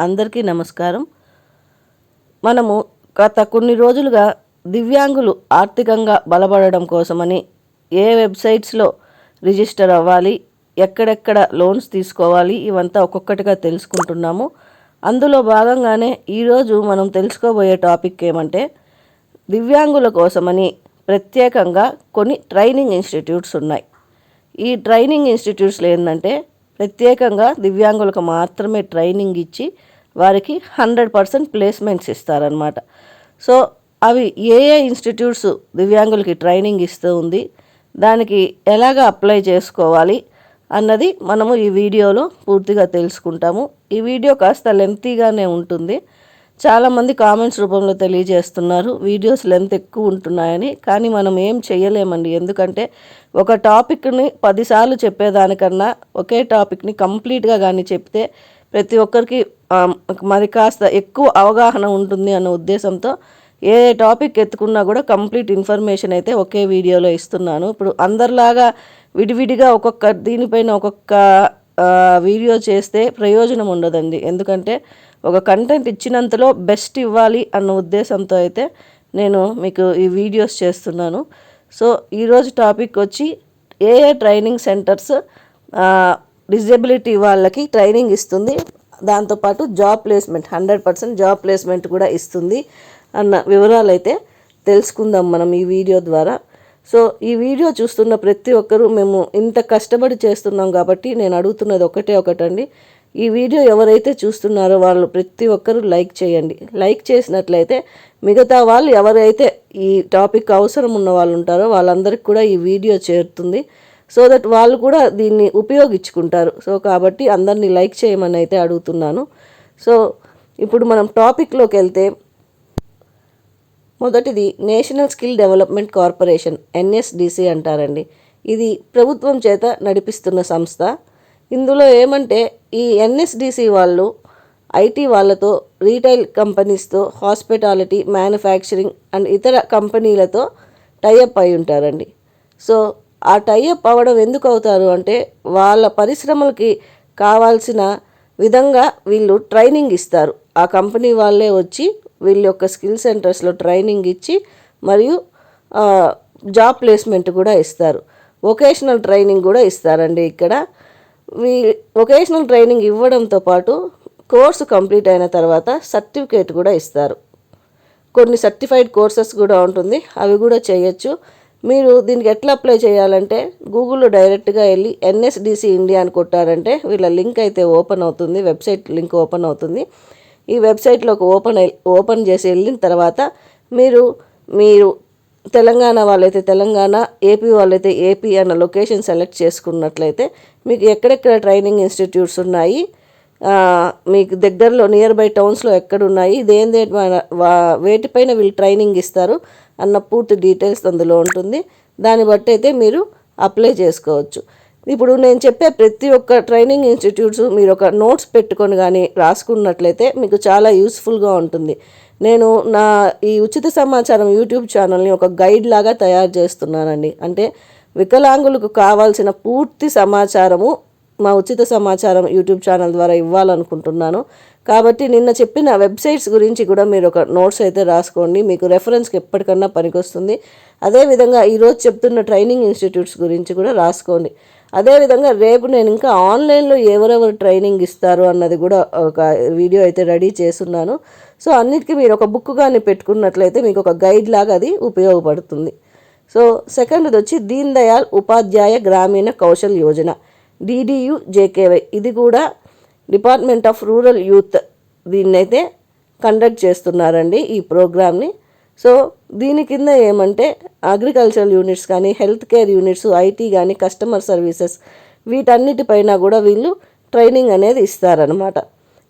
అందరికీ నమస్కారం. మనము గత కొన్ని రోజులుగా దివ్యాంగులు ఆర్థికంగా బలపడడం కోసమని ఏ వెబ్సైట్స్లో రిజిస్టర్ అవ్వాలి ఎక్కడెక్కడ లోన్స్ తీసుకోవాలి ఇవంతా ఒక్కొక్కటిగా తెలుసుకుంటున్నాము. అందులో భాగంగానే ఈరోజు మనం తెలుసుకోబోయే టాపిక్ ఏమంటే దివ్యాంగుల కోసమని ప్రత్యేకంగా కొన్ని ట్రైనింగ్ ఇన్స్టిట్యూట్స్ ఉన్నాయి. ఈ ట్రైనింగ్ ఇన్స్టిట్యూట్స్లో ఏంటంటే ప్రత్యేకంగా దివ్యాంగులకు మాత్రమే ట్రైనింగ్ ఇచ్చి వారికి హండ్రెడ్ పర్సెంట్ ప్లేస్మెంట్స్ ఇస్తారనమాట సో అవి ఏ ఏ ఇన్స్టిట్యూట్స్ దివ్యాంగులకి ట్రైనింగ్ ఇస్తూ ఉంది దానికి ఎలాగ అప్లై చేసుకోవాలి అన్నది మనము ఈ వీడియోలో పూర్తిగా తెలుసుకుంటాము. ఈ వీడియో కాస్త లెంతీగానే ఉంటుంది. చాలామంది కామెంట్స్ రూపంలో తెలియజేస్తున్నారు వీడియోస్ లెంత్ ఎక్కువ ఉంటున్నాయని కానీ మనం ఏం చేయలేమండి. ఎందుకంటే ఒక టాపిక్ని పదిసార్లు చెప్పేదానికన్నా ఒకే టాపిక్ని కంప్లీట్గా కానీ చెప్తే ప్రతి ఒక్కరికి మరి కాస్త ఎక్కువ అవగాహన ఉంటుంది అన్న ఉద్దేశంతో ఏ టాపిక్ ఎత్తుకున్నా కూడా కంప్లీట్ ఇన్ఫర్మేషన్ అయితే ఒకే వీడియోలో ఇస్తున్నాను. ఇప్పుడు అందరిలాగా విడివిడిగా ఒక్కొక్క దీనిపైన ఒక్కొక్క వీడియో చేస్తే ప్రయోజనం ఉండదండి. ఎందుకంటే ఒక కంటెంట్ ఇచ్చినంతలో బెస్ట్ ఇవ్వాలి అన్న ఉద్దేశంతో అయితే నేను మీకు ఈ వీడియోస్ చేస్తున్నాను. సో ఈరోజు టాపిక్ వచ్చి ఏ ఏ ట్రైనింగ్ సెంటర్స్ డిజబిలిటీ వాళ్ళకి ట్రైనింగ్ ఇస్తుంది. దాంతోపాటు job placement hundred percent job placement కూడా ఇస్తుంది అన్న వివరాలు అయితే తెలుసుకుందాం మనం ఈ వీడియో ద్వారా. సో ఈ వీడియో చూస్తున్న ప్రతి ఒక్కరూ మేము ఇంత కష్టపడి చేస్తున్నాం కాబట్టి నేను అడుగుతున్నది ఒకటే ఒకటండి. ఈ వీడియో ఎవరైతే చూస్తున్నారో వాళ్ళు ప్రతి ఒక్కరూ లైక్ చేయండి. లైక్ చేసినట్లయితే మిగతా వాళ్ళు ఎవరైతే ఈ టాపిక్ అవసరం ఉన్న వాళ్ళు ఉంటారో వాళ్ళందరికీ కూడా ఈ వీడియో చేరుతుంది. సో దట్ వాళ్ళు కూడా దీన్ని ఉపయోగించుకుంటారు. సో కాబట్టి అందరినీ లైక్ చేయమని అయితే అడుగుతున్నాను. సో ఇప్పుడు మనం టాపిక్లోకి వెళ్తే మొదటిది national skill development corporation NSDC అంటారండి. ఇది ప్రభుత్వం చేత నడిపిస్తున్న సంస్థ. ఇందులో ఏమంటే ఈ ఎన్ఎస్డిసి వాళ్ళు ఐటీ వాళ్ళతో రీటైల్ కంపెనీస్తో హాస్పిటాలిటీ మ్యానుఫ్యాక్చరింగ్ అండ్ ఇతర కంపెనీలతో టైఅప్ అయి ఉంటారండి. సో ఆ టైఅప్ అవ్వడం ఎందుకు అవుతారు అంటే వాళ్ళ పరిశ్రమలకి కావాల్సిన విధంగా వీళ్ళు ట్రైనింగ్ ఇస్తారు. ఆ కంపెనీ వాళ్ళే వచ్చి వీళ్ళ యొక్క స్కిల్ సెంటర్స్లో ట్రైనింగ్ ఇచ్చి మరియు జాబ్ ప్లేస్మెంట్ కూడా ఇస్తారు. వొకేషనల్ ట్రైనింగ్ కూడా ఇస్తారండి ఇక్కడ. వీ వొకేషనల్ ట్రైనింగ్ ఇవ్వడంతో పాటు కోర్సు కంప్లీట్ అయిన తర్వాత సర్టిఫికేట్ కూడా ఇస్తారు. కొన్ని సర్టిఫైడ్ కోర్సెస్ కూడా ఉంటుంది. అవి కూడా చేయొచ్చు. మీరు దీనికి ఎట్లా అప్లై చేయాలంటే గూగుల్లో డైరెక్ట్గా వెళ్ళి ఎన్ఎస్డిసి ఇండియా అని కొట్టారంటే వీళ్ళ లింక్ అయితే ఓపెన్ అవుతుంది వెబ్సైట్ లింక్ ఓపెన్ అవుతుంది. ఈ వెబ్సైట్లోకి ఓపెన్ ఓపెన్ చేసి వెళ్ళిన తర్వాత మీరు మీరు తెలంగాణ వాళ్ళైతే తెలంగాణ ఏపీ వాళ్ళైతే ఏపీ అన్న లొకేషన్ సెలెక్ట్ చేసుకున్నట్లయితే మీకు ఎక్కడెక్కడ ట్రైనింగ్ ఇన్స్టిట్యూట్స్ ఉన్నాయి మీకు దగ్గరలో నియర్ బై టౌన్స్లో ఎక్కడ ఉన్నాయి దేని దేని వేటిపైన వీళ్ళు ట్రైనింగ్ ఇస్తారు అన్న పూర్తి డీటెయిల్స్ అందులో ఉంటుంది. దాన్ని బట్టి అయితే మీరు అప్లై చేసుకోవచ్చు. ఇప్పుడు నేను చెప్పే ప్రతి ఒక్క ట్రైనింగ్ ఇన్స్టిట్యూట్స్ మీరు ఒక నోట్స్ పెట్టుకొని కానీ రాసుకున్నట్లయితే మీకు చాలా యూస్ఫుల్గా ఉంటుంది. నేను నా ఈ ఉచిత సమాచారం యూట్యూబ్ ఛానల్ని ఒక గైడ్ లాగా తయారు చేస్తున్నానండి. అంటే వికలాంగులకు కావాల్సిన పూర్తి సమాచారము మా ఉచిత సమాచారం యూట్యూబ్ ఛానల్ ద్వారా ఇవ్వాలనుకుంటున్నాను. కాబట్టి నిన్న చెప్పిన వెబ్సైట్స్ గురించి కూడా మీరు ఒక నోట్స్ అయితే రాసుకోండి. మీకు రెఫరెన్స్కి ఎప్పటికన్నా పనికొస్తుంది. అదేవిధంగా ఈరోజు చెప్తున్న ట్రైనింగ్ ఇన్స్టిట్యూట్స్ గురించి కూడా రాసుకోండి. అదేవిధంగా రేపు నేను ఇంకా ఆన్లైన్లో ఎవరెవరు ట్రైనింగ్ ఇస్తారు అన్నది కూడా ఒక వీడియో అయితే రెడీ చేస్తున్నాను. సో అన్నిటికీ మీరు ఒక బుక్ కానీ పెట్టుకున్నట్లయితే మీకు ఒక గైడ్ లాగా అది ఉపయోగపడుతుంది. సో సెకండ్ది వచ్చి దీన్ దయాల్ ఉపాధ్యాయ గ్రామీణ కౌశల్ యోజన డీడీయూ జేకేవై ఇది కూడా డిపార్ట్మెంట్ ఆఫ్ రూరల్ యూత్ దీన్నైతే కండక్ట్ చేస్తున్నారండి ఈ ప్రోగ్రామ్ని. సో దీని కింద ఏమంటే అగ్రికల్చరల్ యూనిట్స్ కానీ హెల్త్ కేర్ యూనిట్స్ ఐటీ కానీ కస్టమర్ సర్వీసెస్ వీటన్నిటిపైన కూడా వీళ్ళు ట్రైనింగ్ అనేది ఇస్తారనమాట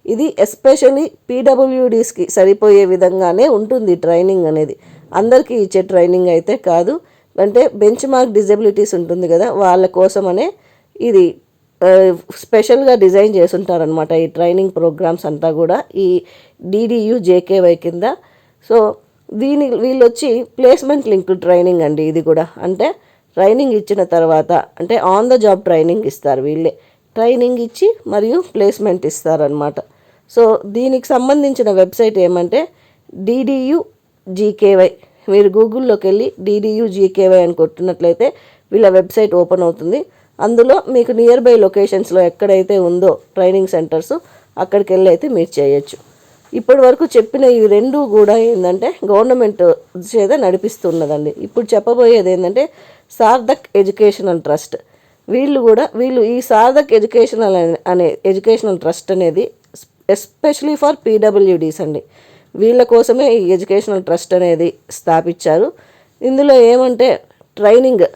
ఇది ఎస్పెషల్లీ పీడబ్ల్యూడీస్కి సరిపోయే విధంగానే ఉంటుంది ట్రైనింగ్ అనేది. అందరికీ ఇచ్చే ట్రైనింగ్ అయితే కాదు. అంటే బెంచ్ మార్క్ డిజబిలిటీస్ ఉంటుంది కదా వాళ్ళ కోసమనే ఇది స్పెషల్గా డిజైన్ చేస్తుంటారనమాట ఈ ట్రైనింగ్ ప్రోగ్రామ్స్ అంతా కూడా ఈ డీడీయూ జేకేవై కింద. సో దీని వీళ్ళు వచ్చి ప్లేస్మెంట్ లింక్ ట్రైనింగ్ అండి ఇది కూడా. అంటే ట్రైనింగ్ ఇచ్చిన తర్వాత అంటే ఆన్ ద జాబ్ ట్రైనింగ్ ఇస్తారు వీళ్ళే. ట్రైనింగ్ ఇచ్చి మరియు ప్లేస్మెంట్ ఇస్తారనమాట సో దీనికి సంబంధించిన వెబ్సైట్ ఏమంటే డీడీయూ జీకేవై మీరు గూగుల్లోకి వెళ్ళి డీడీయూ జీకేవై అని కొట్టినట్లయితే వీళ్ళ వెబ్సైట్ ఓపెన్ అవుతుంది. అందులో మీకు నియర్ బై లొకేషన్స్లో ఎక్కడైతే ఉందో ట్రైనింగ్ సెంటర్స్ అక్కడికి వెళ్ళి అయితే మీరు చేయొచ్చు. ఇప్పటి వరకు చెప్పిన ఈ రెండు కూడా ఏంటంటే గవర్నమెంట్ చేత నడిపిస్తున్నదండి. ఇప్పుడు చెప్పబోయేది ఏంటంటే సార్థక్ ఎడ్యుకేషనల్ ట్రస్ట్. వీళ్ళు కూడా వీళ్ళు ఈ సార్థక్ ఎడ్యుకేషనల్ అనే- అనే ఎడ్యుకేషనల్ ట్రస్ట్ అనేది ఎస్పెషలీ ఫర్ పీడబ్ల్యూడీస్ అండి. వీళ్ళ కోసమే ఈ ఎడ్యుకేషనల్ ట్రస్ట్ అనేది స్థాపించారు. ఇందులో ఏమంటే ట్రైనింగ్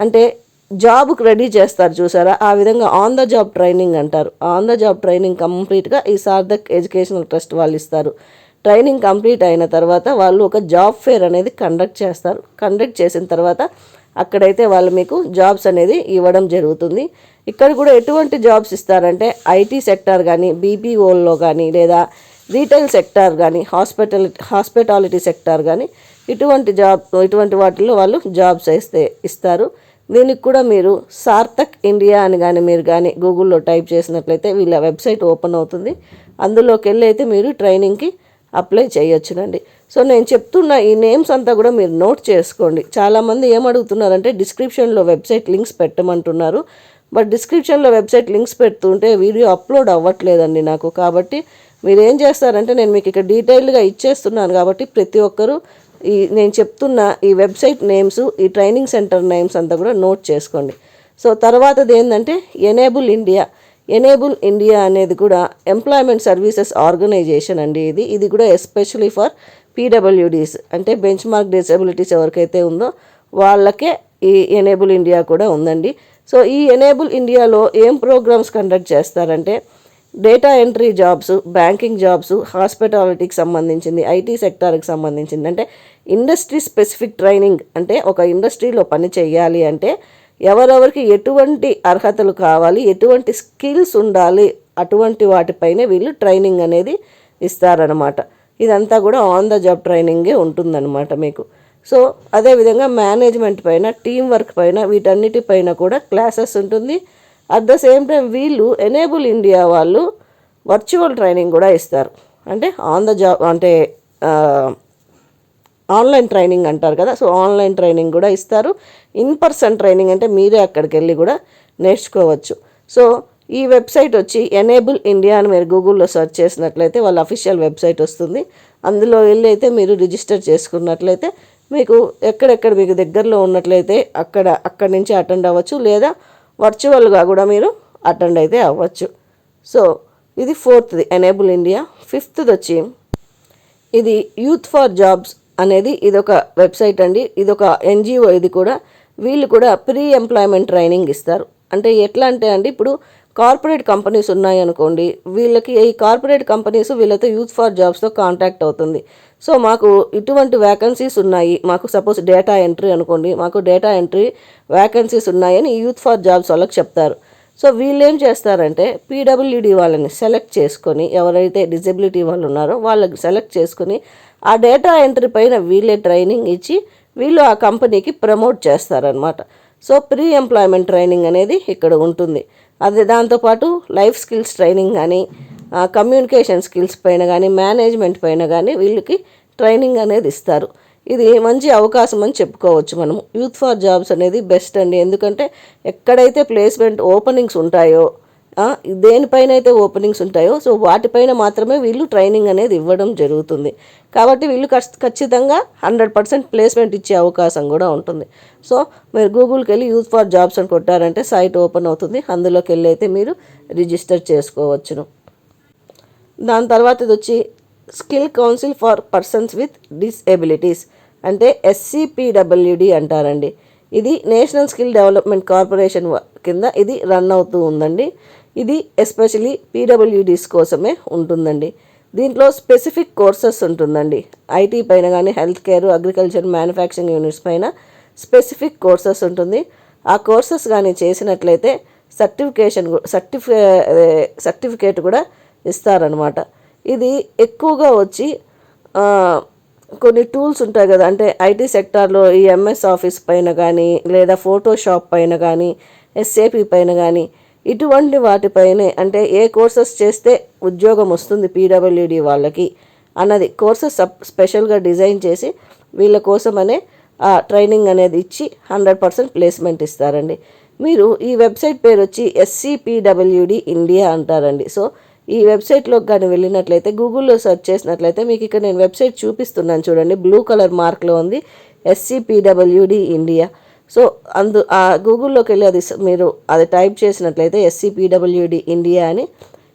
అంటే జాబ్కి రెడీ చేస్తారు చూసారా? ఆ విధంగా ఆన్ ద జాబ్ ట్రైనింగ్ అంటారు. ఆన్ ద జాబ్ ట్రైనింగ్ కంప్లీట్గా ఈ సార్థక్ ఎడ్యుకేషనల్ ట్రస్ట్ వాళ్ళు ఇస్తారు. ట్రైనింగ్ కంప్లీట్ అయిన తర్వాత వాళ్ళు ఒక జాబ్ ఫేర్ అనేది కండక్ట్ చేస్తారు. కండక్ట్ చేసిన తర్వాత అక్కడైతే వాళ్ళు మీకు జాబ్స్ అనేది ఇవ్వడం జరుగుతుంది. ఇక్కడ కూడా ఎటువంటి జాబ్స్ ఇస్తారంటే ఐటీ సెక్టార్ కానీ బీపీఓల్లో కానీ లేదా రీటైల్ సెక్టార్ కానీ హాస్పిటల్ హాస్పిటాలిటీ సెక్టార్ కానీ ఇటువంటి జాబ్ ఇటువంటి వాటిల్లో వాళ్ళు జాబ్స్ వేస్తే ఇస్తారు. దీనికి కూడా మీరు సార్థక్ ఇండియా అని కానీ మీరు కానీ గూగుల్లో టైప్ చేసినట్లయితే వీళ్ళ వెబ్సైట్ ఓపెన్ అవుతుంది. అందులోకి వెళ్ళి అయితే మీరు ట్రైనింగ్కి అప్లై చేయొచ్చునండి. సో నేను చెప్తున్న ఈ నేమ్స్ అంతా కూడా మీరు నోట్ చేసుకోండి. చాలామంది ఏమడుగుతున్నారంటే డిస్క్రిప్షన్లో వెబ్సైట్ లింక్స్ పెట్టమంటున్నారు. బట్ డిస్క్రిప్షన్లో వెబ్సైట్ లింక్స్ పెడుతుంటే వీడియో అప్లోడ్ అవ్వట్లేదండి నాకు. కాబట్టి మీరు ఏం చేస్తారంటే నేను మీకు ఇక్కడ డీటెయిల్గా ఇచ్చేస్తున్నాను కాబట్టి ప్రతి ఒక్కరూ ఈ నేను చెప్తున్న ఈ వెబ్సైట్ నేమ్స్ ఈ ట్రైనింగ్ సెంటర్ నేమ్స్ అంతా కూడా నోట్ చేసుకోండి. సో తర్వాతది ఏంటంటే ఎనేబుల్ ఇండియా. ఎనేబుల్ ఇండియా అనేది కూడా ఎంప్లాయ్మెంట్ సర్వీసెస్ ఆర్గనైజేషన్ అండి ఇది. ఇది కూడా ఎస్పెషలీ ఫర్ పీడబ్ల్యూడీస్. అంటే బెంచ్ మార్క్ డిసబిలిటీస్ ఎవరికైతే ఉందో వాళ్ళకే ఈ ఎనేబుల్ ఇండియా కూడా ఉందండి. సో ఈ ఎనేబుల్ ఇండియాలో ఏం ప్రోగ్రామ్స్ కండక్ట్ చేస్తారంటే data entry jobs banking jobs హాస్పిటాలిటీకి సంబంధించింది ఐటీ సెక్టార్కి సంబంధించింది. అంటే ఇండస్ట్రీ స్పెసిఫిక్ ట్రైనింగ్ అంటే ఒక ఇండస్ట్రీలో పని చేయాలి అంటే ఎవరెవరికి ఎటువంటి అర్హతలు కావాలి ఎటువంటి స్కిల్స్ ఉండాలి అటువంటి వాటిపైనే వీళ్ళు ట్రైనింగ్ అనేది ఇస్తారనమాట ఇదంతా కూడా ఆన్ ద జాబ్ ట్రైనింగే ఉంటుందన్నమాట మీకు. సో అదేవిధంగా మేనేజ్మెంట్ పైన టీం వర్క్ పైన వీటన్నిటిపైన కూడా క్లాసెస్ ఉంటుంది. అట్ ద సేమ్ టైం వీళ్ళు ఎనేబుల్ ఇండియా వాళ్ళు వర్చువల్ ట్రైనింగ్ కూడా ఇస్తారు. అంటే ఆన్ ద జాబ్ అంటే ఆన్లైన్ ట్రైనింగ్ అంటారు కదా సో ఆన్లైన్ ట్రైనింగ్ కూడా ఇస్తారు. ఇన్ పర్సన్ ట్రైనింగ్ అంటే మీరే అక్కడికి వెళ్ళి కూడా నేర్చుకోవచ్చు. సో ఈ వెబ్సైట్ వచ్చి ఎనేబుల్ ఇండియా అని మీరు గూగుల్లో సెర్చ్ చేసినట్లయితే వాళ్ళ అఫీషియల్ వెబ్సైట్ వస్తుంది. అందులో వెళ్ళి అయితే మీరు రిజిస్టర్ చేసుకున్నట్లయితే మీకు ఎక్కడెక్కడ మీకు దగ్గరలో ఉన్నట్లయితే అక్కడ అక్కడి నుంచి అటెండ్ అవ్వచ్చు. లేదా వర్చువల్గా కూడా మీరు అటెండ్ అయితే అవ్వచ్చు. సో ఇది ఫోర్త్ది. ఎనేబుల్ ఇండియా ఫిఫ్త్ది వచ్చి ఇది యూత్ ఫర్ జాబ్స్ అనేది ఇదొక వెబ్సైట్ అండి. ఇదొక ఎన్జిఓ ఇది కూడా. వీళ్ళు కూడా ప్రీ ఎంప్లాయ్మెంట్ ట్రైనింగ్ ఇస్తారు. అంటే ఎట్లా అంటే అండి ఇప్పుడు కార్పొరేట్ కంపెనీస్ ఉన్నాయి అనుకోండి వీళ్ళకి ఈ కార్పొరేట్ కంపెనీస్ వీళ్ళతో యూత్ ఫర్ జాబ్స్తో కాంటాక్ట్ అవుతుంది. సో మాకు ఇటువంటి వ్యాకెన్సీస్ ఉన్నాయి. మాకు సపోజ్ డేటా ఎంట్రీ అనుకోండి. మాకు డేటా ఎంట్రీ వ్యాకెన్సీస్ ఉన్నాయని యూత్ ఫర్ జాబ్స్ వాళ్ళకి చెప్తారు. సో వీళ్ళు ఏం చేస్తారంటే పీడబ్ల్యూడి వాళ్ళని సెలెక్ట్ చేసుకొని ఎవరైతే డిజబిలిటీ వాళ్ళు ఉన్నారో వాళ్ళకి సెలెక్ట్ చేసుకొని ఆ డేటా ఎంట్రీ పైన వీళ్ళే ట్రైనింగ్ ఇచ్చి వీళ్ళు ఆ కంపెనీకి ప్రమోట్ చేస్తారనమాట సో ప్రీ ఎంప్లాయ్మెంట్ ట్రైనింగ్ అనేది ఇక్కడ ఉంటుంది. అదే దాంతోపాటు లైఫ్ స్కిల్స్ ట్రైనింగ్ కానీ కమ్యూనికేషన్ స్కిల్స్ పైన కానీ మేనేజ్మెంట్ పైన కానీ వీళ్ళకి ట్రైనింగ్ అనేది ఇస్తారు. ఇది మంచి అవకాశం అని చెప్పుకోవచ్చు మనము. యూత్ ఫార్ జాబ్స్ అనేది బెస్ట్ అండి. ఎందుకంటే ఎక్కడైతే ప్లేస్మెంట్ ఓపెనింగ్స్ ఉంటాయో దేనిపైన అయితే ఓపెనింగ్స్ ఉంటాయో సో వాటిపైన మాత్రమే వీళ్ళు ట్రైనింగ్ అనేది ఇవ్వడం జరుగుతుంది. కాబట్టి వీళ్ళు ఖచ్చితంగా హండ్రెడ్ పర్సెంట్ ప్లేస్మెంట్ ఇచ్చే అవకాశం కూడా ఉంటుంది. సో మీరు గూగుల్కి వెళ్ళి యూత్ ఫర్ జాబ్స్ అని కొట్టారంటే సైట్ ఓపెన్ అవుతుంది. అందులోకి వెళ్ళి అయితే మీరు రిజిస్టర్ చేసుకోవచ్చును. దాని తర్వాత ఇది వచ్చి Skill Council for Persons with Disabilities అంటే ఎస్సిపిడబ్ల్యూడి అంటారండి. ఇది నేషనల్ స్కిల్ డెవలప్మెంట్ కార్పొరేషన్ కింద ఇది రన్ అవుతూ ఉందండి. ఇది ఎస్పెషలీ పీడబ్ల్యూడీస్ కోసమే ఉంటుందండి. దీంట్లో స్పెసిఫిక్ కోర్సెస్ ఉంటుందండి. ఐటీ పైన కానీ health care agriculture manufacturing units పైన స్పెసిఫిక్ కోర్సెస్ ఉంటుంది. ఆ కోర్సెస్ కానీ చేసినట్లయితే సర్టిఫికేషన్ సర్టిఫి సర్టిఫికేట్ కూడా ఇస్తారనమాట ఇది ఎక్కువగా వచ్చి కొన్ని టూల్స్ ఉంటాయి కదా అంటే ఐటీ సెక్టార్లో ఈ ఎంఎస్ ఆఫీస్ పైన కానీ లేదా ఫోటోషాప్ పైన కానీ ఎస్ఏపి పైన కానీ ఇటువంటి వాటిపైనే అంటే ఏ కోర్సెస్ చేస్తే ఉద్యోగం వస్తుంది పీడబ్ల్యూడి వాళ్ళకి అన్నది కోర్సెస్ స్పెషల్గా డిజైన్ చేసి వీళ్ళ కోసమనే ఆ ట్రైనింగ్ అనేది ఇచ్చి హండ్రెడ్ పర్సెంట్ ప్లేస్మెంట్ ఇస్తారండి. మీరు ఈ వెబ్సైట్ పేరు వచ్చి ఎస్సీపీడబ్ల్యూడి ఇండియా అంటారండి. సో ఈ వెబ్సైట్లోకి కానీ వెళ్ళినట్లయితే గూగుల్లో సెర్చ్ చేసినట్లయితే మీకు ఇక్కడ నేను వెబ్సైట్ చూపిస్తున్నాను చూడండి. బ్లూ కలర్ మార్క్లో ఉంది. ఎస్సిపిడబ్ల్యూడి ఇండియా సో అందు ఆ గూగుల్లోకి వెళ్ళి అది మీరు అది టైప్ చేసినట్లయితే ఎస్సిపిడబ్ల్యూడి ఇండియా అని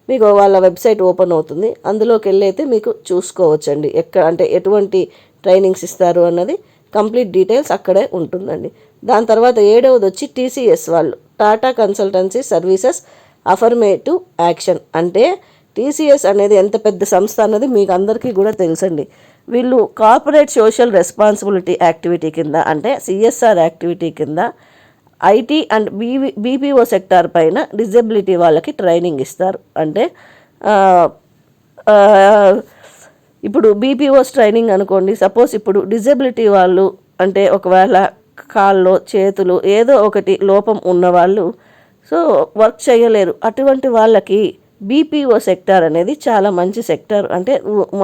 మీకు వాళ్ళ వెబ్సైట్ ఓపెన్ అవుతుంది. అందులోకి వెళ్ళి అయితే మీకు చూసుకోవచ్చండి. ఎక్కడ అంటే ఎటువంటి ట్రైనింగ్స్ ఇస్తారు అన్నది కంప్లీట్ డీటెయిల్స్ అక్కడే ఉంటుందండి. దాని తర్వాత ఏడవది వచ్చి టీసీఎస్ వాళ్ళు. Tata Consultancy Services Affirmative Action అంటే టీసీఎస్ అనేది ఎంత పెద్ద సంస్థ అన్నది మీకు అందరికీ కూడా తెలుసండి. వీళ్ళు కార్పొరేట్ సోషల్ రెస్పాన్సిబిలిటీ యాక్టివిటీ కింద అంటే సిఎస్ఆర్ యాక్టివిటీ కింద IT and BV BPO sector పైన డిజబిలిటీ వాళ్ళకి ట్రైనింగ్ ఇస్తారు. అంటే ఇప్పుడు బీపీఓస్ ట్రైనింగ్ అనుకోండి సపోజ్ ఇప్పుడు డిజబిలిటీ వాళ్ళు అంటే ఒకవేళ కాళ్ళు చేతులు ఏదో ఒకటి లోపం ఉన్నవాళ్ళు సో వర్క్ చేయలేరు. అటువంటి వాళ్ళకి బీపీఓ సెక్టార్ అనేది చాలా మంచి సెక్టార్. అంటే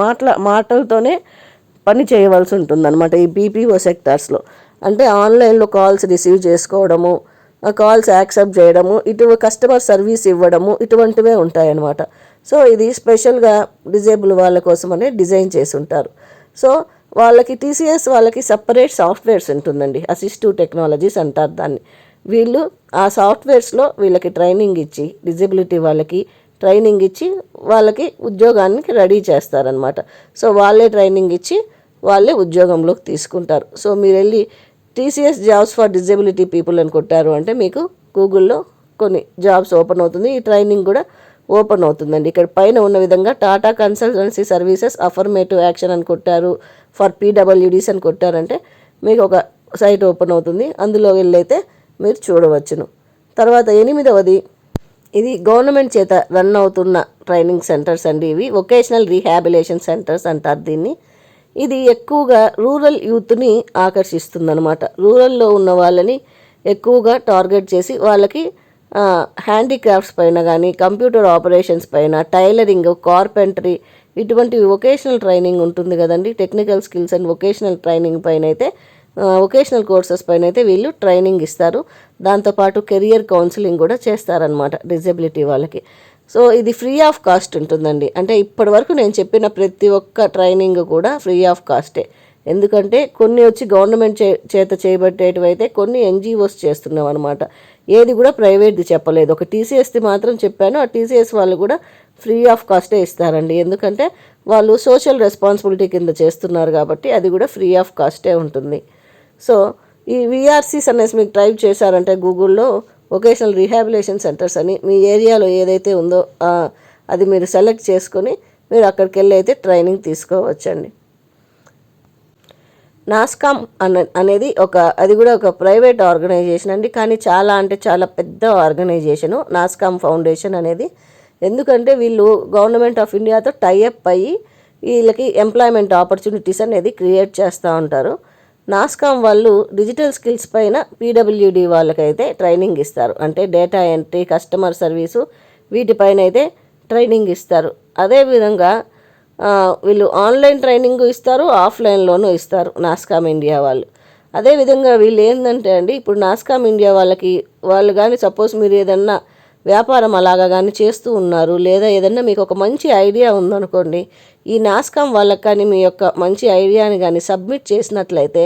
మాటల మాటలతోనే పని చేయవలసి ఉంటుంది అనమాట ఈ బీపీఓ సెక్టార్స్లో. అంటే ఆన్లైన్లో కాల్స్ రిసీవ్ చేసుకోవడము ఆ కాల్స్ యాక్సెప్ట్ చేయడము ఇటు కస్టమర్ సర్వీస్ ఇవ్వడము ఇటువంటివే ఉంటాయన్నమాట. సో ఇది స్పెషల్గా డిజేబుల్ వాళ్ళ కోసమనే డిజైన్ చేసి ఉంటారు సో వాళ్ళకి టీసీఎస్ వాళ్ళకి సపరేట్ సాఫ్ట్వేర్స్ ఉంటుందండి. అసిస్టివ్ టెక్నాలజీస్ అంటారు దాన్ని. వీళ్ళు ఆ సాఫ్ట్వేర్స్లో వీళ్ళకి ట్రైనింగ్ ఇచ్చి డిజబిలిటీ వాళ్ళకి ట్రైనింగ్ ఇచ్చి వాళ్ళకి ఉద్యోగానికి రెడీ చేస్తారనమాట సో వాళ్ళే ట్రైనింగ్ ఇచ్చి వాళ్ళే ఉద్యోగంలోకి తీసుకుంటారు. సో మీరు వెళ్ళి TCS jobs for disability people అని కొట్టారు అంటే మీకు గూగుల్లో కొన్ని జాబ్స్ ఓపెన్ అవుతుంది. ఈ ట్రైనింగ్ కూడా ఓపెన్ అవుతుందండి. ఇక్కడ పైన ఉన్న విధంగా Tata Consultancy Services Affirmative Action అని కొట్టారు. ఫర్ పీడబ్ల్యూడీస్ అని కొట్టారంటే మీకు ఒక సైట్ ఓపెన్ అవుతుంది. అందులో వెళ్ళైతే మీరు చూడవచ్చును. తర్వాత ఎనిమిదవది ఇది గవర్నమెంట్ చేత రన్ అవుతున్న ట్రైనింగ్ సెంటర్స్ అండి ఇవి. వొకేషనల్ రీహాబిలేషన్ సెంటర్స్ అంటారు దీన్ని. ఇది ఎక్కువగా రూరల్ యూత్ని ఆకర్షిస్తుందనమాట రూరల్లో ఉన్న వాళ్ళని ఎక్కువగా టార్గెట్ చేసి వాళ్ళకి హ్యాండిక్రాఫ్ట్స్ పైన కానీ కంప్యూటర్ ఆపరేషన్స్ పైన టైలరింగ్ కార్పెంటరీ ఇటువంటి వొకేషనల్ ట్రైనింగ్ ఉంటుంది కదండి. Technical skills and vocational training పైన అయితే వొకేషనల్ కోర్సెస్ పైన అయితే వీళ్ళు ట్రైనింగ్ ఇస్తారు. దాంతోపాటు కెరియర్ కౌన్సిలింగ్ కూడా చేస్తారనమాట డిజబిలిటీ వాళ్ళకి. సో ఇది ఫ్రీ ఆఫ్ కాస్ట్ ఉంటుందండి. అంటే ఇప్పటి వరకు నేను చెప్పిన ప్రతి ఒక్క ట్రైనింగ్ కూడా ఫ్రీ ఆఫ్ కాస్టే ఎందుకంటే కొన్ని వచ్చి గవర్నమెంట్ చే చేత చేయబట్టేటివైతే కొన్ని ఎన్జిఓస్ చేస్తున్నాం అనమాట ఏది కూడా ప్రైవేట్ది చెప్పలేదు. ఒక టీసీఎస్ది మాత్రం చెప్పాను. ఆ టీసీఎస్ వాళ్ళు కూడా ఫ్రీ ఆఫ్ కాస్టే ఇస్తారండి. ఎందుకంటే వాళ్ళు సోషల్ రెస్పాన్సిబిలిటీ కింద చేస్తున్నారు కాబట్టి అది కూడా ఫ్రీ ఆఫ్ కాస్టే ఉంటుంది. సో ఈ విఆర్సీస్ అనేసి మీకు టైప్ చేశారంటే గూగుల్లో వొకేషనల్ రీహాబిలేషన్ సెంటర్స్ అని మీ ఏరియాలో ఏదైతే ఉందో అది మీరు సెలెక్ట్ చేసుకొని మీరు అక్కడికి వెళ్ళి అయితే ట్రైనింగ్ తీసుకోవచ్చండి. నాస్కామ్ అన అనేది ఒక అది కూడా ఒక ప్రైవేట్ ఆర్గనైజేషన్ అండి. కానీ చాలా అంటే చాలా పెద్ద ఆర్గనైజేషను నాస్కామ్ ఫౌండేషన్ అనేది ఎందుకంటే వీళ్ళు గవర్నమెంట్ ఆఫ్ ఇండియాతో టైఅప్ అయ్యి వీళ్ళకి ఎంప్లాయ్మెంట్ ఆపర్చునిటీస్ అనేది క్రియేట్ చేస్తూ ఉంటారు. నాస్కామ్ వాళ్ళు డిజిటల్ స్కిల్స్ పైన పీడబ్ల్యూడి వాళ్ళకైతే ట్రైనింగ్ ఇస్తారు. అంటే డేటా ఎంట్రీ కస్టమర్ సర్వీసు వీటిపైన అయితే ట్రైనింగ్ ఇస్తారు. అదేవిధంగా వీళ్ళు ఆన్లైన్ ట్రైనింగ్ ఇస్తారు ఆఫ్లైన్లోనూ ఇస్తారు నాస్కామ్ ఇండియా వాళ్ళు. అదేవిధంగా వీళ్ళు ఏంటంటే అండి ఇప్పుడు నాస్కామ్ ఇండియా వాళ్ళకి వాళ్ళు కానీ సపోజ్ మీరు ఏదన్నా వ్యాపారం అలాగా కానీ చేస్తూ ఉన్నారు లేదా ఏదన్నా మీకు ఒక మంచి ఐడియా ఉందనుకోండి ఈ నాస్కామ్ వాళ్ళకి కానీ మీ యొక్క మంచి ఐడియాని కానీ సబ్మిట్ చేసినట్లయితే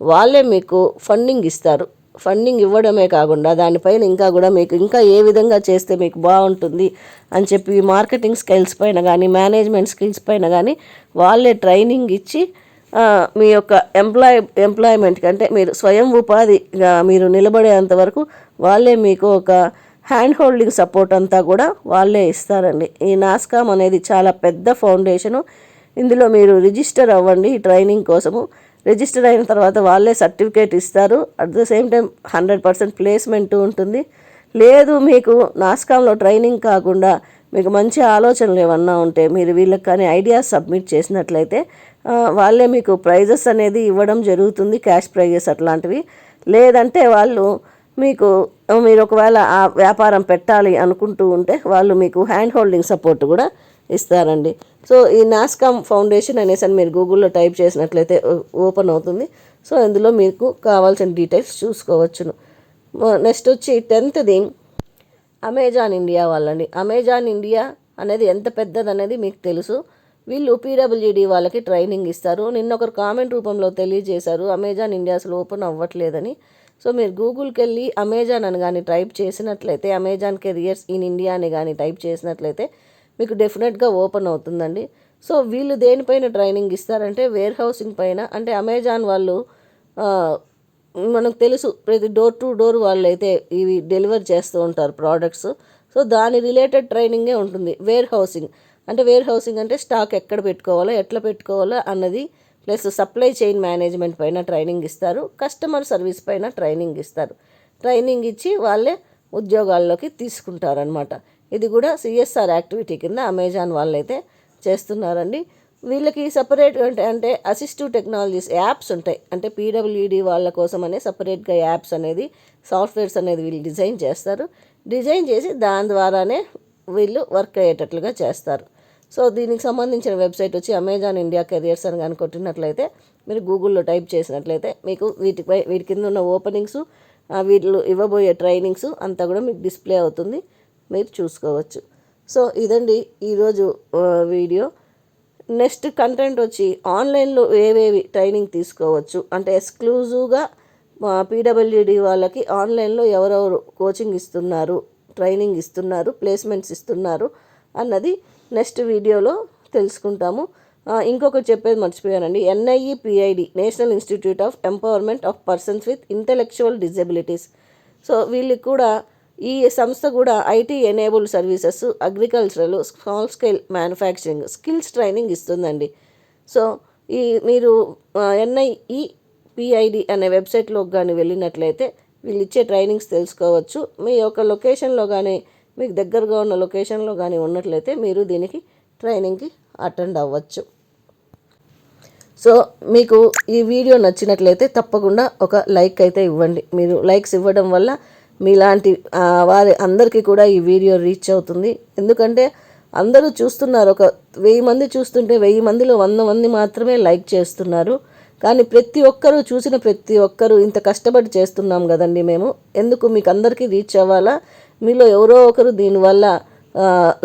వాళ్ళే మీకు ఫండింగ్ ఇస్తారు. ఫండింగ్ ఇవ్వడమే కాకుండా దానిపైన ఇంకా కూడా మీకు ఇంకా ఏ విధంగా చేస్తే మీకు బాగుంటుంది అని చెప్పి మార్కెటింగ్ స్కిల్స్ పైన కానీ మేనేజ్మెంట్ స్కిల్స్ పైన కానీ వాళ్ళే ట్రైనింగ్ ఇచ్చి మీ యొక్క ఎంప్లాయ్ ఎంప్లాయ్మెంట్ కంటే మీరు స్వయం ఉపాధిగా మీరు నిలబడేంత వరకు వాళ్ళే మీకు ఒక హ్యాండ్ హోల్డింగ్ సపోర్ట్ అంతా కూడా వాళ్ళే ఇస్తారండి. ఈ నాస్కామ్ అనేది చాలా పెద్ద ఫౌండేషను. ఇందులో మీరు రిజిస్టర్ అవ్వండి ఈ ట్రైనింగ్ కోసము. రిజిస్టర్ అయిన తర్వాత వాళ్ళే సర్టిఫికేట్ ఇస్తారు. At the same time hundred percent placement ఉంటుంది. లేదు మీకు నాస్కామ్లో ట్రైనింగ్ కాకుండా మీకు మంచి ఆలోచనలు ఏమన్నా ఉంటే మీరు వీళ్ళకి కానీ ఐడియాస్ సబ్మిట్ చేసినట్లయితే వాళ్ళే మీకు ప్రైజెస్ అనేది ఇవ్వడం జరుగుతుంది క్యాష్ ప్రైజెస్ అట్లాంటివి. లేదంటే వాళ్ళు మీకు మీరు ఒకవేళ ఆ వ్యాపారం పెట్టాలి అనుకుంటూ ఉంటే వాళ్ళు మీకు హ్యాండ్ హోల్డింగ్ సపోర్ట్ కూడా ఇస్తారండి. సో ఈ నాస్కామ్ ఫౌండేషన్ అనేసి అని మీరు గూగుల్లో టైప్ చేసినట్లయితే ఓపెన్ అవుతుంది. సో ఇందులో మీకు కావాల్సిన డీటెయిల్స్ చూసుకోవచ్చును. నెక్స్ట్ వచ్చి టెన్త్ది అమెజాన్ ఇండియా వాళ్ళండి. అమెజాన్ ఇండియా అనేది ఎంత పెద్దది అనేది మీకు తెలుసు. వీళ్ళు పీడబ్ల్యూడి వాళ్ళకి ట్రైనింగ్ ఇస్తారు. నిన్న ఒకరు కామెంట్ రూపంలో తెలియజేశారు అమెజాన్ ఇండియా అసలు ఓపెన్ అవ్వట్లేదని. సో మీరు గూగుల్కి వెళ్ళి అమెజాన్ అని కానీ టైప్ చేసినట్లయితే అమెజాన్ కెరియర్స్ ఇన్ ఇండియా అని కానీ టైప్ చేసినట్లయితే మీకు డెఫినెట్గా ఓపెన్ అవుతుందండి. సో వీళ్ళు దేనిపైన ట్రైనింగ్ ఇస్తారంటే వేర్ హౌసింగ్ పైన అంటే అమెజాన్ వాళ్ళు మనకు తెలుసు ప్రతి డోర్ టు డోర్ వాళ్ళు అయితే ఇవి డెలివర్ చేస్తూ ఉంటారు ప్రోడక్ట్స్. సో దాని రిలేటెడ్ ట్రైనింగే ఉంటుంది. వేర్ హౌసింగ్ అంటే వేర్ హౌసింగ్ అంటే స్టాక్ ఎక్కడ పెట్టుకోవాలో ఎట్లా పెట్టుకోవాలో అన్నది ప్లస్ సప్లై చైన్ మేనేజ్మెంట్ పైన ట్రైనింగ్ ఇస్తారు. కస్టమర్ సర్వీస్ పైన ట్రైనింగ్ ఇస్తారు. ట్రైనింగ్ ఇచ్చి వాళ్ళే ఉద్యోగాల్లోకి తీసుకుంటారనమాట ఇది కూడా సిఎస్ఆర్ యాక్టివిటీ కింద అమెజాన్ వాళ్ళైతే చేస్తున్నారండి. వీళ్ళకి సపరేట్ అంటే అంటే అసిస్టివ్ టెక్నాలజీస్ యాప్స్ ఉంటాయి. అంటే పీడబ్ల్యూడి వాళ్ళ కోసం అనే సపరేట్గా యాప్స్ అనేది సాఫ్ట్వేర్స్ అనేది వీళ్ళు డిజైన్ చేస్తారు. డిజైన్ చేసి దాని ద్వారానే వీళ్ళు వర్క్ అయ్యేటట్లుగా చేస్తారు. సో దీనికి సంబంధించిన వెబ్సైట్ వచ్చి అమెజాన్ ఇండియా కెరియర్స్ అని కానీ కొట్టినట్లయితే మీరు గూగుల్లో టైప్ చేసినట్లయితే మీకు వీటిపై వీటి కింద ఉన్న ఓపెనింగ్స్ వీటిలో ఇవ్వబోయే ట్రైనింగ్స్ అంతా కూడా మీకు డిస్ప్లే అవుతుంది. మీరు చూసుకోవచ్చు. సో ఇదండి ఈరోజు వీడియో. నెక్స్ట్ కంటెంట్ వచ్చి ఆన్లైన్లో ఏవేవి ట్రైనింగ్ తీసుకోవచ్చు? అంటే ఎక్స్క్లూజివ్గా పీడబ్ల్యూడి వాళ్ళకి ఆన్లైన్లో ఎవరెవరు కోచింగ్ ఇస్తున్నారు ట్రైనింగ్ ఇస్తున్నారు ప్లేస్మెంట్స్ ఇస్తున్నారు అన్నది నెక్స్ట్ వీడియోలో తెలుసుకుంటాము. ఇంకొకటి చెప్పేది మర్చిపోయానండి. NIE PID National Institute of Empowerment of Persons with Intellectual Disabilities. So వీళ్ళకి కూడా ఈ సంస్థ కూడా IT enable services agricultural small scale manufacturing skills training ఇస్తుందండి. సో ఈ మీరు ఎన్ఐఈ పిఐడి అనే వెబ్సైట్లోకి కానీ వెళ్ళినట్లయితే వీళ్ళు ఇచ్చే ట్రైనింగ్స్ తెలుసుకోవచ్చు. మీ యొక్క లొకేషన్లో కానీ మీకు దగ్గరగా ఉన్న లొకేషన్లో కానీ ఉన్నట్లయితే మీరు దీనికి ట్రైనింగ్కి అటెండ్ అవ్వచ్చు. సో మీకు ఈ వీడియో నచ్చినట్లయితే తప్పకుండా ఒక లైక్ అయితే ఇవ్వండి. మీరు లైక్స్ ఇవ్వడం వల్ల మీలాంటి వారి అందరికీ కూడా ఈ వీడియో రీచ్ అవుతుంది. ఎందుకంటే అందరూ చూస్తున్నారు. ఒక వెయ్యి మంది చూస్తుంటే వెయ్యి మందిలో వంద మంది మాత్రమే లైక్ చేస్తున్నారు. కానీ ప్రతి ఒక్కరూ చూసిన ప్రతి ఒక్కరూ ఇంత కష్టపడి చేస్తున్నాం కదండి మేము. ఎందుకు మీకు అందరికీ రీచ్ అవ్వాలా? మీలో ఎవరో ఒకరు దీనివల్ల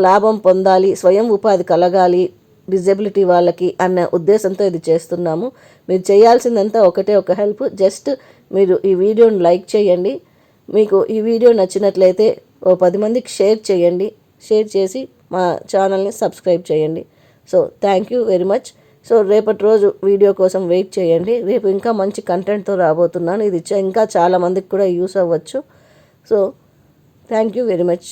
లాభం పొందాలి స్వయం ఉపాధి కలగాలి డిజబిలిటీ వాళ్ళకి అన్న ఉద్దేశంతో ఇది చేస్తున్నాము. మీరు చేయాల్సిందంతా ఒకటే ఒక హెల్ప్. జస్ట్ మీరు ఈ వీడియోని లైక్ చేయండి. మీకు ఈ వీడియో నచ్చినట్లయితే ఓ పది మందికి షేర్ చేయండి. షేర్ చేసి మా ఛానల్ని సబ్స్క్రైబ్ చేయండి. So thank you very much. So రేపటి రోజు వీడియో కోసం వెయిట్ చేయండి. రేపు ఇంకా మంచి కంటెంట్తో రాబోతున్నాను. ఇది ఇంకా చాలామందికి కూడా యూస్ అవ్వచ్చు. So thank you very much